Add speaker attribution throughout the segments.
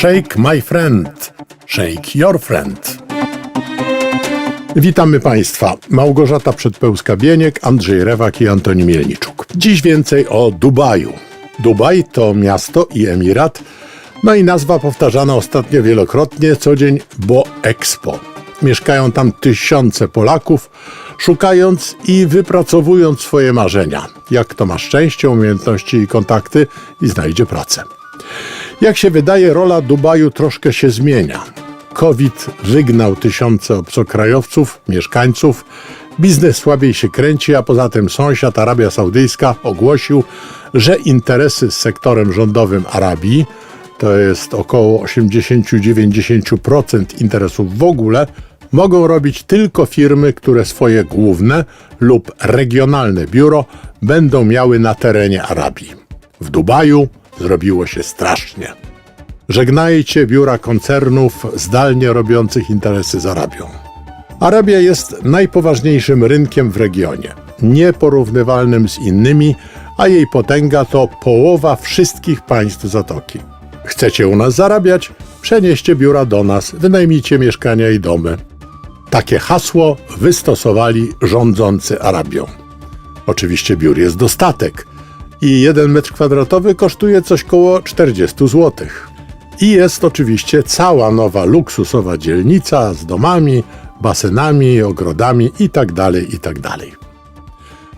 Speaker 1: Shake my friend, shake your friend. Witamy Państwa. Małgorzata Przedpełska-Bieniek, Andrzej Rewak i Antoni Mielniczuk. Dziś więcej o Dubaju. Dubaj to miasto i emirat, no i nazwa powtarzana ostatnio wielokrotnie, co dzień, bo Expo. Mieszkają tam tysiące Polaków, szukając i wypracowując swoje marzenia. Jak kto ma szczęście, umiejętności i kontakty i znajdzie pracę. Jak się wydaje, rola Dubaju troszkę się zmienia. COVID wygnał tysiące obcokrajowców, mieszkańców, biznes słabiej się kręci, a poza tym sąsiad Arabia Saudyjska ogłosił, że interesy z sektorem rządowym Arabii, to jest około 80-90% interesów w ogóle, mogą robić tylko firmy, które swoje główne lub regionalne biuro będą miały na terenie Arabii. W Dubaju zrobiło się strasznie. Żegnajcie biura koncernów zdalnie robiących interesy z Arabią. Arabia jest najpoważniejszym rynkiem w regionie, nieporównywalnym z innymi, a jej potęga to połowa wszystkich państw Zatoki. Chcecie u nas zarabiać? Przenieście biura do nas, wynajmijcie mieszkania i domy. Takie hasło wystosowali rządzący Arabią. Oczywiście biur jest dostatek i jeden metr kwadratowy kosztuje coś koło 40 zł. I jest oczywiście cała nowa luksusowa dzielnica z domami, basenami, ogrodami itd. itd.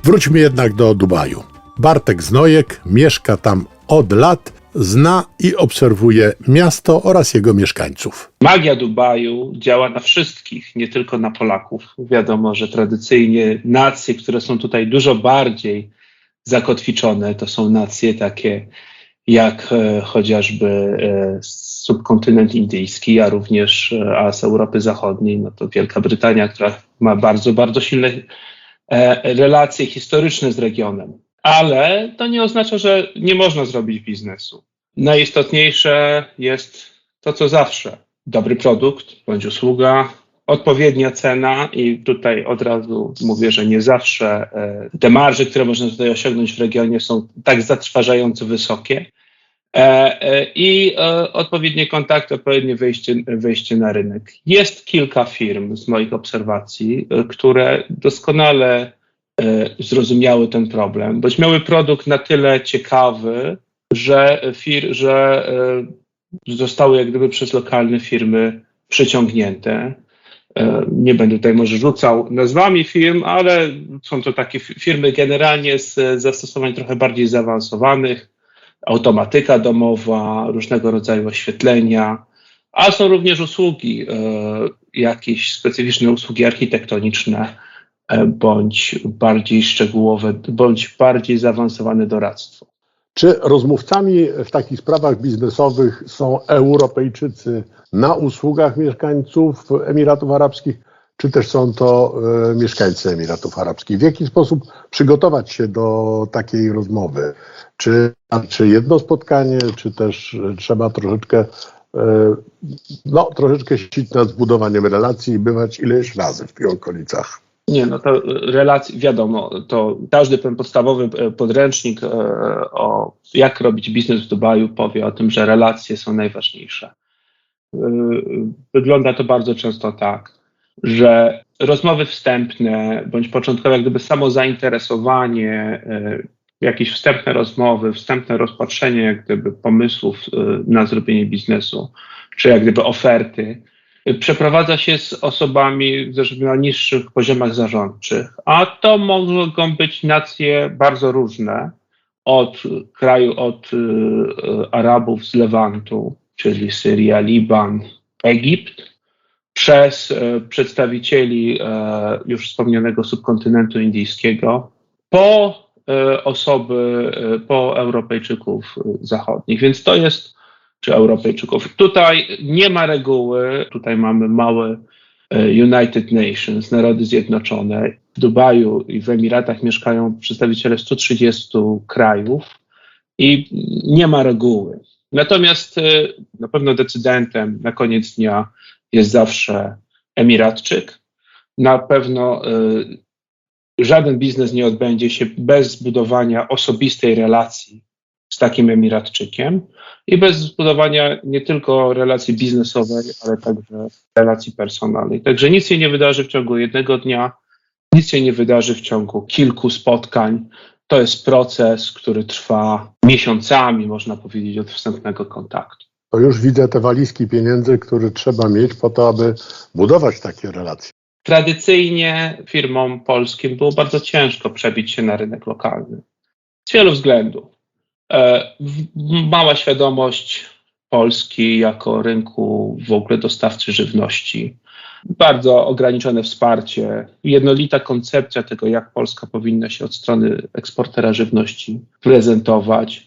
Speaker 1: Wróćmy jednak do Dubaju. Bartek Znojek mieszka tam od lat, zna i obserwuje miasto oraz jego mieszkańców.
Speaker 2: Magia Dubaju działa na wszystkich, nie tylko na Polaków. Wiadomo, że tradycyjnie nacje, które są tutaj dużo bardziej zakotwiczone, to są nacje takie jak e, chociażby e, subkontynent indyjski, a również e, a z Europy Zachodniej, no to Wielka Brytania, która ma bardzo, bardzo silne relacje historyczne z regionem. Ale to nie oznacza, że nie można zrobić biznesu. Najistotniejsze jest to, co zawsze. Dobry produkt bądź usługa, odpowiednia cena i tutaj od razu mówię, że nie zawsze e, te marże, które można tutaj osiągnąć w regionie są tak zatrważająco wysokie. E, I odpowiednie kontakty, odpowiednie wejście, na rynek. Jest kilka firm z moich obserwacji, które doskonale zrozumiały ten problem, boś miały produkt na tyle ciekawy, że, fir, że zostały jak gdyby przez lokalne firmy przyciągnięte. Nie będę tutaj może rzucał nazwami firm, ale są to takie firmy generalnie z zastosowań trochę bardziej zaawansowanych, automatyka domowa, różnego rodzaju oświetlenia, a są również usługi, jakieś specyficzne usługi architektoniczne, bądź bardziej szczegółowe, bądź bardziej zaawansowane doradztwo.
Speaker 1: Czy rozmówcami w takich sprawach biznesowych są Europejczycy na usługach mieszkańców Emiratów Arabskich, czy też są to e, mieszkańcy Emiratów Arabskich? W jaki sposób przygotować się do takiej rozmowy? Czy, czy jedno spotkanie, czy też trzeba troszeczkę, e, no, troszeczkę sić nad zbudowaniem relacji i bywać ileś razy w tych okolicach?
Speaker 2: Nie, no to relacji, wiadomo, to każdy ten podstawowy e, podręcznik e, o jak robić biznes w Dubaju powie o tym, że relacje są najważniejsze. Wygląda to bardzo często tak, że rozmowy wstępne, bądź początkowe, jak gdyby samo zainteresowanie, jakieś wstępne rozmowy, wstępne rozpatrzenie jak gdyby pomysłów na zrobienie biznesu, czy jak gdyby oferty, przeprowadza się z osobami na niższych poziomach zarządczych, a to mogą być nacje bardzo różne, od kraju, od y, Arabów z Lewantu, czyli Syria, Liban, Egipt, przez y, przedstawicieli y, już wspomnianego subkontynentu indyjskiego, po y, osoby, y, po Europejczyków zachodnich. Więc to jest czy Europejczyków. Tutaj nie ma reguły, tutaj mamy małe e, United Nations, Narody Zjednoczone. W Dubaju i w Emiratach mieszkają przedstawiciele 130 krajów i nie ma reguły. Natomiast e, na pewno decydentem na koniec dnia jest zawsze Emiratczyk. Na pewno e, żaden biznes nie odbędzie się bez zbudowania osobistej relacji takim Emiratczykiem i bez zbudowania nie tylko relacji biznesowej, ale także relacji personalnej. Także nic się nie wydarzy w ciągu jednego dnia, nic się nie wydarzy w ciągu kilku spotkań. To jest proces, który trwa miesiącami, można powiedzieć, od wstępnego kontaktu.
Speaker 1: To już widzę te walizki pieniędzy, które trzeba mieć po to, aby budować takie relacje.
Speaker 2: Tradycyjnie firmom polskim było bardzo ciężko przebić się na rynek lokalny. Z wielu względów. E, Mała świadomość Polski jako rynku w ogóle dostawcy żywności, bardzo ograniczone wsparcie, jednolita koncepcja tego, jak Polska powinna się od strony eksportera żywności prezentować,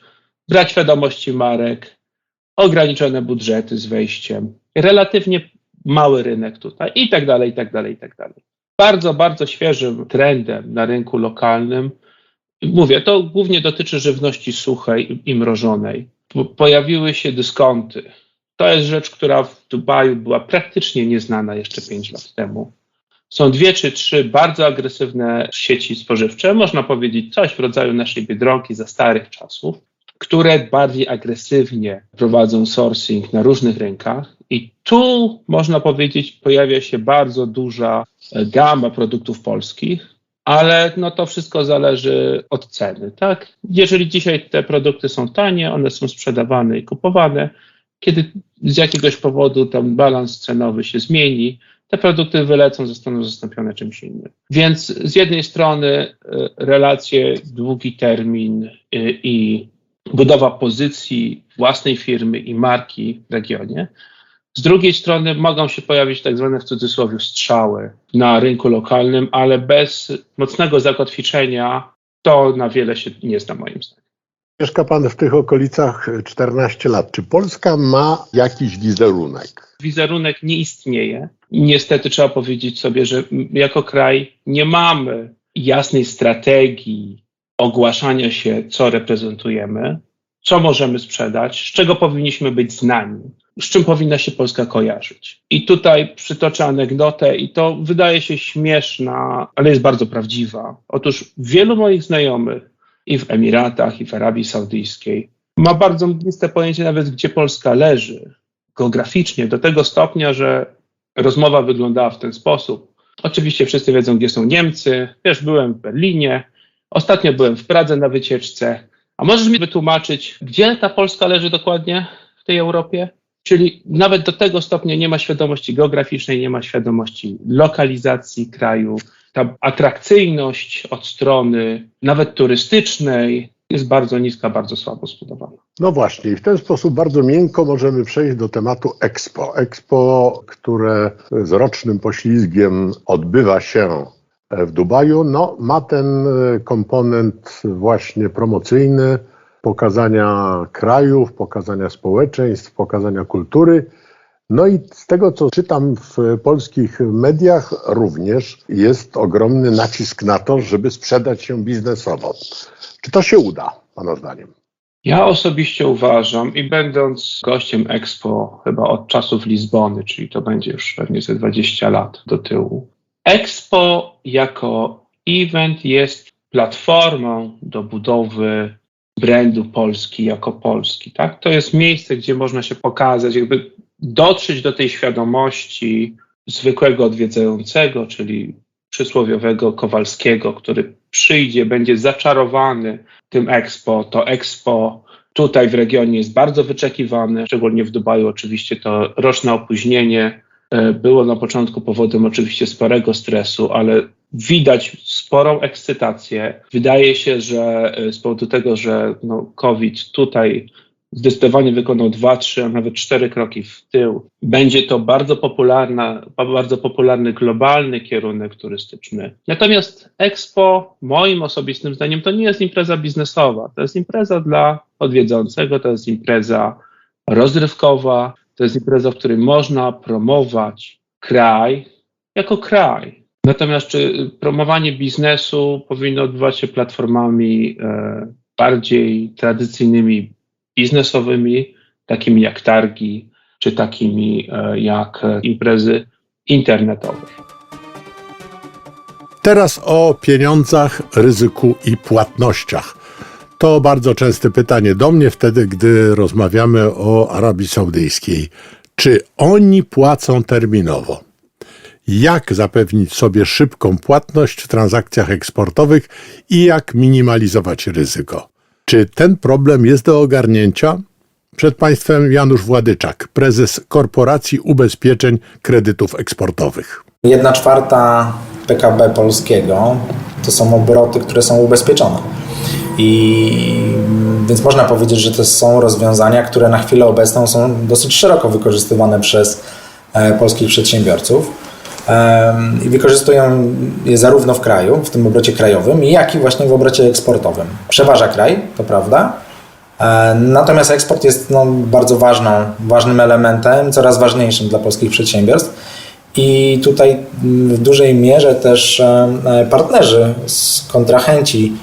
Speaker 2: brak świadomości marek, ograniczone budżety z wejściem, relatywnie mały rynek tutaj. I tak dalej, i tak dalej, i tak dalej. Bardzo, bardzo świeżym trendem na rynku lokalnym, mówię, to głównie dotyczy żywności suchej i- mrożonej. Po- Pojawiły się dyskonty. To jest rzecz, która w Dubaju była praktycznie nieznana jeszcze 5 lat temu. Są dwie czy trzy bardzo agresywne sieci spożywcze, można powiedzieć coś w rodzaju naszej biedronki za starych czasów, które bardziej agresywnie prowadzą sourcing na różnych rynkach. I tu można powiedzieć, pojawia się bardzo duża e, gama produktów polskich, ale no to wszystko zależy od ceny. Tak? Jeżeli dzisiaj te produkty są tanie, one są sprzedawane i kupowane, kiedy z jakiegoś powodu ten balans cenowy się zmieni, te produkty wylecą, zostaną zastąpione czymś innym. Więc z jednej strony e, relacje, długi termin e, i budowa pozycji własnej firmy i marki w regionie. Z drugiej strony mogą się pojawić tak zwane w cudzysłowie strzały na rynku lokalnym, ale bez mocnego zakotwiczenia to na wiele się nie zda moim zdaniem.
Speaker 1: Mieszka pan w tych okolicach 14 lat. Czy Polska ma jakiś wizerunek?
Speaker 2: Wizerunek nie istnieje. Niestety trzeba powiedzieć sobie, że jako kraj nie mamy jasnej strategii ogłaszania się, co reprezentujemy, co możemy sprzedać, z czego powinniśmy być znani, z czym powinna się Polska kojarzyć. I tutaj przytoczę anegdotę, i to wydaje się śmieszna, ale jest bardzo prawdziwa. Otóż wielu moich znajomych i w Emiratach, i w Arabii Saudyjskiej ma bardzo mgliste pojęcie nawet, gdzie Polska leży geograficznie, do tego stopnia, że rozmowa wyglądała w ten sposób. Oczywiście wszyscy wiedzą, gdzie są Niemcy. Wiesz, byłem w Berlinie, ostatnio byłem w Pradze na wycieczce. A możesz mi wytłumaczyć, gdzie ta Polska leży dokładnie w tej Europie? Czyli nawet do tego stopnia nie ma świadomości geograficznej, nie ma świadomości lokalizacji kraju. Ta atrakcyjność od strony nawet turystycznej jest bardzo niska, bardzo słabo zbudowana.
Speaker 1: No właśnie, i w ten sposób bardzo miękko możemy przejść do tematu Expo. Expo, które z rocznym poślizgiem odbywa się w Dubaju, no, ma ten e, komponent właśnie promocyjny, pokazania krajów, pokazania społeczeństw, pokazania kultury. No i z tego, co czytam w polskich mediach, również jest ogromny nacisk na to, żeby sprzedać się biznesowo. Czy to się uda, Pana zdaniem?
Speaker 2: Ja osobiście uważam i będąc gościem Expo chyba od czasów Lizbony, czyli to będzie już pewnie ze 20 lat do tyłu. Expo jako event jest platformą do budowy brandu Polski jako Polski. Tak? To jest miejsce, gdzie można się pokazać, jakby dotrzeć do tej świadomości zwykłego odwiedzającego, czyli przysłowiowego Kowalskiego, który przyjdzie, będzie zaczarowany tym Expo. To Expo tutaj w regionie jest bardzo wyczekiwane, szczególnie w Dubaju oczywiście to roczne opóźnienie było na początku powodem oczywiście sporego stresu, ale widać sporą ekscytację. Wydaje się, że e, z powodu tego, że no, COVID tutaj zdecydowanie wykonał dwa, trzy, a nawet cztery kroki w tył. Będzie to bardzo, popularna, bardzo popularny globalny kierunek turystyczny. Natomiast Expo, moim osobistym zdaniem, to nie jest impreza biznesowa. To jest impreza dla odwiedzącego, to jest impreza rozrywkowa, to jest impreza, w której można promować kraj jako kraj. Natomiast czy promowanie biznesu powinno odbywać się platformami e, bardziej tradycyjnymi, biznesowymi, takimi jak targi, czy takimi e, jak imprezy internetowe.
Speaker 1: Teraz o pieniądzach, ryzyku i płatnościach. To bardzo częste pytanie do mnie wtedy, gdy rozmawiamy o Arabii Saudyjskiej. Czy oni płacą terminowo? Jak zapewnić sobie szybką płatność w transakcjach eksportowych i jak minimalizować ryzyko? Czy ten problem jest do ogarnięcia? Przed Państwem Janusz Władyczak, prezes Korporacji Ubezpieczeń Kredytów Eksportowych.
Speaker 3: Jedna czwarta PKB polskiego to są obroty, które są ubezpieczone. I więc można powiedzieć, że to są rozwiązania, które na chwilę obecną są dosyć szeroko wykorzystywane przez e, polskich przedsiębiorców. I wykorzystują je zarówno w kraju, w tym obrocie krajowym, jak i właśnie w obrocie eksportowym. Przeważa kraj, to prawda. E, Natomiast eksport jest no, bardzo ważną, ważnym elementem, coraz ważniejszym dla polskich przedsiębiorstw. I tutaj w dużej mierze też e, partnerzy, kontrahenci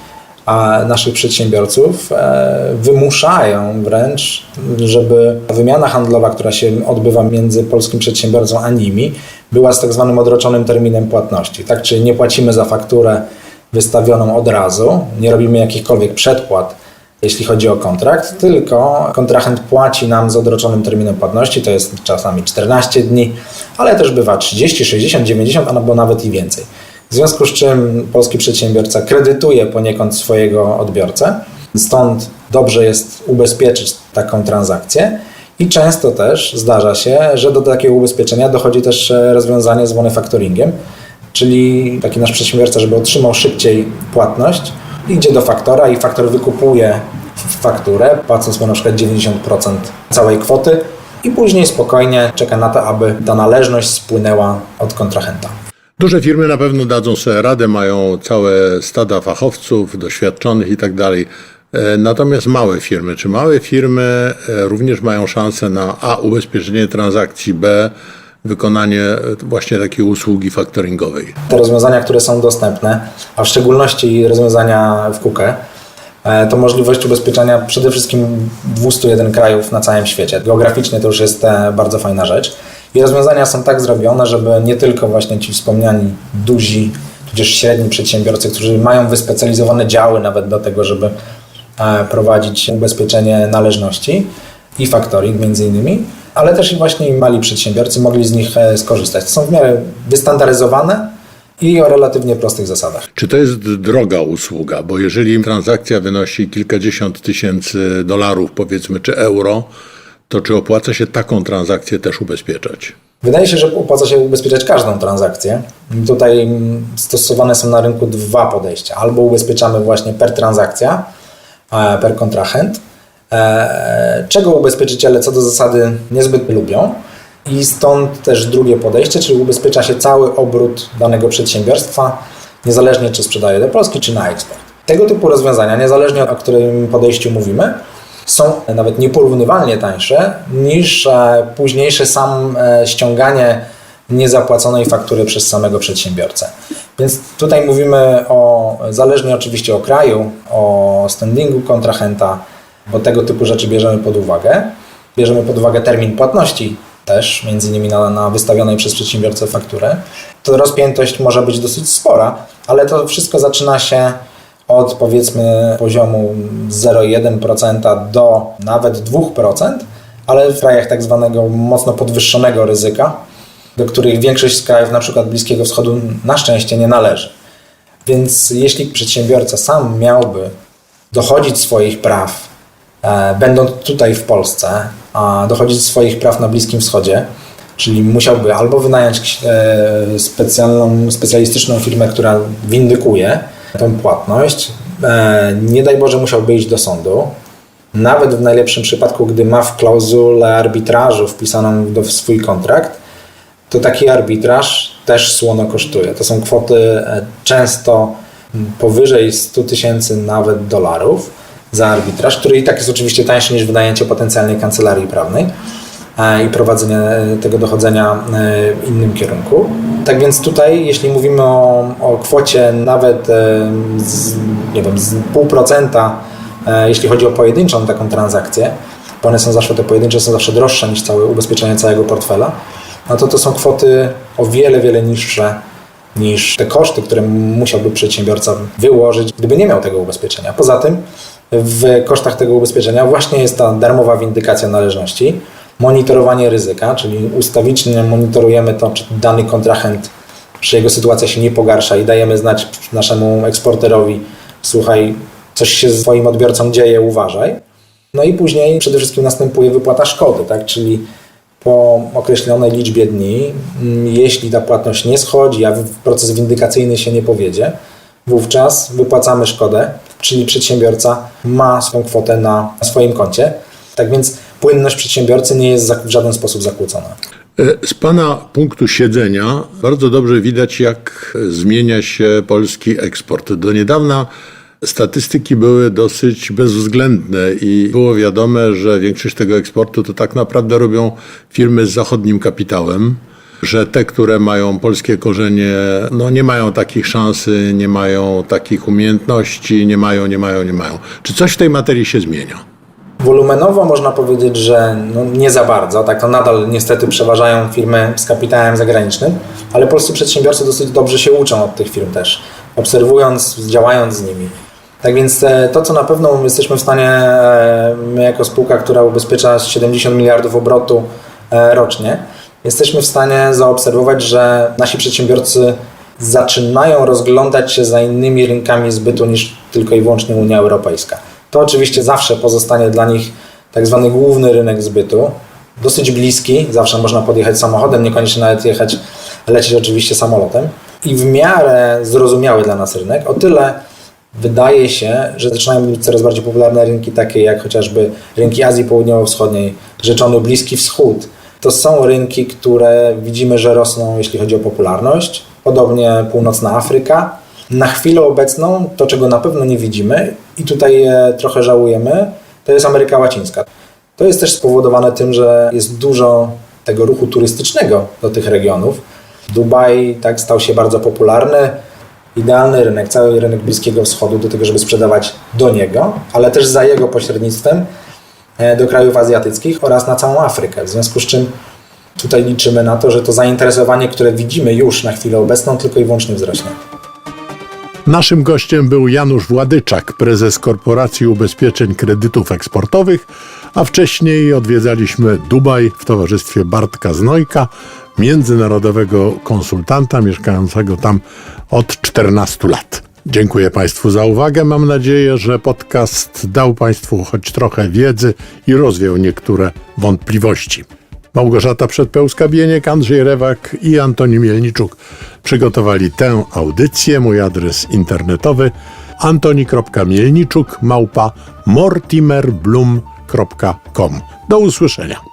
Speaker 3: naszych przedsiębiorców e, wymuszają wręcz, żeby wymiana handlowa, która się odbywa między polskim przedsiębiorcą a nimi, była z tak zwanym odroczonym terminem płatności. Tak, czyli nie płacimy za fakturę wystawioną od razu, nie robimy jakichkolwiek przedpłat, jeśli chodzi o kontrakt, tylko kontrahent płaci nam z odroczonym terminem płatności, to jest czasami 14 dni, ale też bywa 30, 60, 90, albo nawet i więcej. W związku z czym polski przedsiębiorca kredytuje poniekąd swojego odbiorcę, stąd dobrze jest ubezpieczyć taką transakcję i często też zdarza się, że do takiego ubezpieczenia dochodzi też e, rozwiązanie zwane faktoringiem, czyli taki nasz przedsiębiorca, żeby otrzymał szybciej płatność, idzie do faktora i faktor wykupuje fakturę, płacąc mu na przykład 90% całej kwoty i później spokojnie czeka na to, aby ta należność spłynęła od kontrahenta.
Speaker 1: Duże firmy na pewno dadzą sobie radę, mają całe stada fachowców, doświadczonych i tak dalej. E, Natomiast małe firmy, czy małe firmy e, również mają szansę na A. ubezpieczenie transakcji, B. wykonanie e, właśnie takiej usługi faktoringowej?
Speaker 3: Te rozwiązania, które są dostępne, a w szczególności rozwiązania w KUKE, to możliwość ubezpieczenia przede wszystkim 201 krajów na całym świecie. Geograficznie to już jest bardzo fajna rzecz. I rozwiązania są tak zrobione, żeby nie tylko właśnie ci wspomniani duzi, tudzież średni przedsiębiorcy, którzy mają wyspecjalizowane działy nawet do tego, żeby e, prowadzić ubezpieczenie należności i faktoring między innymi, ale też i właśnie mali przedsiębiorcy mogli z nich e, skorzystać. To są w miarę wystandaryzowane i o relatywnie prostych zasadach.
Speaker 1: Czy to jest droga usługa? Bo jeżeli transakcja wynosi kilkadziesiąt tysięcy dolarów, powiedzmy, czy euro, to czy opłaca się taką transakcję też ubezpieczać?
Speaker 3: Wydaje się, że opłaca się ubezpieczać każdą transakcję. Tutaj mm, stosowane są na rynku dwa podejścia. Albo ubezpieczamy właśnie per transakcja, e, per kontrahent, e, czego ubezpieczyciele co do zasady niezbyt lubią. I stąd też drugie podejście, czyli ubezpiecza się cały obrót danego przedsiębiorstwa, niezależnie czy sprzedaje do Polski, czy na eksport. Tego typu rozwiązania, niezależnie o którym podejściu mówimy, są nawet nieporównywalnie tańsze niż e, późniejsze sam e, ściąganie niezapłaconej faktury przez samego przedsiębiorcę. Więc tutaj mówimy o, zależnie oczywiście o kraju, o standingu kontrahenta, bo tego typu rzeczy bierzemy pod uwagę. Bierzemy pod uwagę termin płatności też, między innymi na, na wystawionej przez przedsiębiorcę fakturę. To rozpiętość może być dosyć spora, ale to wszystko zaczyna się od powiedzmy poziomu 0,1% do nawet 2%, ale w krajach tak zwanego mocno podwyższonego ryzyka, do których większość z krajów na przykład Bliskiego Wschodu na szczęście nie należy. Więc jeśli przedsiębiorca sam miałby dochodzić swoich praw, e, będąc tutaj w Polsce, a dochodzić swoich praw na Bliskim Wschodzie, czyli musiałby albo wynająć e, specjalną, specjalistyczną firmę, która windykuje tą płatność, e, nie daj Boże musiałby iść do sądu, nawet w najlepszym przypadku, gdy ma w klauzulę arbitrażu wpisaną do, w swój kontrakt, to taki arbitraż też słono kosztuje. To są kwoty e, często powyżej 100 tysięcy nawet dolarów za arbitraż, który i tak jest oczywiście tańszy niż wynajęcie potencjalnej kancelarii prawnej i prowadzenie e, tego dochodzenia e, w innym kierunku. Tak więc tutaj, jeśli mówimy o, o kwocie nawet e, z, nie wiem, z pół procenta, e, jeśli chodzi o pojedynczą taką transakcję, bo one są zawsze, te pojedyncze są zawsze droższe niż całe ubezpieczenie całego portfela, no to to są kwoty o wiele, wiele niższe niż te koszty, które musiałby przedsiębiorca wyłożyć, gdyby nie miał tego ubezpieczenia. Poza tym, w kosztach tego ubezpieczenia właśnie jest ta darmowa windykacja należności, monitorowanie ryzyka, czyli ustawicznie monitorujemy to, czy dany kontrahent, czy jego sytuacja się nie pogarsza i dajemy znać naszemu eksporterowi, słuchaj, coś się z Twoim odbiorcą dzieje, uważaj. No i później przede wszystkim następuje wypłata szkody, tak? czyli po określonej liczbie dni, mm, jeśli ta płatność nie schodzi, a proces windykacyjny się nie powiedzie, wówczas wypłacamy szkodę, czyli przedsiębiorca ma swoją kwotę na swoim koncie. Tak więc płynność przedsiębiorcy nie jest w żaden sposób zakłócona.
Speaker 1: E, Z Pana punktu siedzenia bardzo dobrze widać, jak zmienia się polski eksport. Do niedawna statystyki były dosyć bezwzględne i było wiadome, że większość tego eksportu to tak naprawdę robią firmy z zachodnim kapitałem. Że te, które mają polskie korzenie, no nie mają takich szansy, nie mają takich umiejętności, nie mają, nie mają, nie mają. Czy coś w tej materii się zmienia?
Speaker 3: Wolumenowo można powiedzieć, że no nie za bardzo. Tak to nadal niestety przeważają firmy z kapitałem zagranicznym, ale polscy przedsiębiorcy dosyć dobrze się uczą od tych firm też, obserwując, działając z nimi. Tak więc e, to, co na pewno jesteśmy w stanie, e, my jako spółka, która ubezpiecza 70 miliardów obrotu e, rocznie, jesteśmy w stanie zaobserwować, że nasi przedsiębiorcy zaczynają rozglądać się za innymi rynkami zbytu niż tylko i wyłącznie Unia Europejska. To oczywiście zawsze pozostanie dla nich tak zwany główny rynek zbytu, dosyć bliski, zawsze można podjechać samochodem, niekoniecznie nawet jechać, lecieć oczywiście samolotem i w miarę zrozumiały dla nas rynek, o tyle wydaje się, że zaczynają być coraz bardziej popularne rynki takie jak chociażby rynki Azji Południowo-Wschodniej, rzeczony Bliski Wschód. To są rynki, które widzimy, że rosną, jeśli chodzi o popularność. Podobnie Północna Afryka. Na chwilę obecną to, czego na pewno nie widzimy i tutaj e, trochę żałujemy, to jest Ameryka Łacińska. To jest też spowodowane tym, że jest dużo tego ruchu turystycznego do tych regionów. Dubaj tak stał się bardzo popularny. Idealny rynek, cały rynek Bliskiego Wschodu do tego, żeby sprzedawać do niego, ale też za jego pośrednictwem e, do krajów azjatyckich oraz na całą Afrykę. W związku z czym tutaj liczymy na to, że to zainteresowanie, które widzimy już na chwilę obecną, tylko i wyłącznie wzrośnie.
Speaker 1: Naszym gościem był Janusz Władyczak, prezes Korporacji Ubezpieczeń Kredytów Eksportowych, a wcześniej odwiedzaliśmy Dubaj w towarzystwie Bartka Znojka, międzynarodowego konsultanta mieszkającego tam od 14 lat. Dziękuję Państwu za uwagę. Mam nadzieję, że podcast dał Państwu choć trochę wiedzy i rozwiał niektóre wątpliwości. Małgorzata Przedpełska-Bieniek, Andrzej Rewak i Antoni Mielniczuk przygotowali tę audycję. Mój adres internetowy antoni.mielniczuk małpa mortimerblum.com. Do usłyszenia.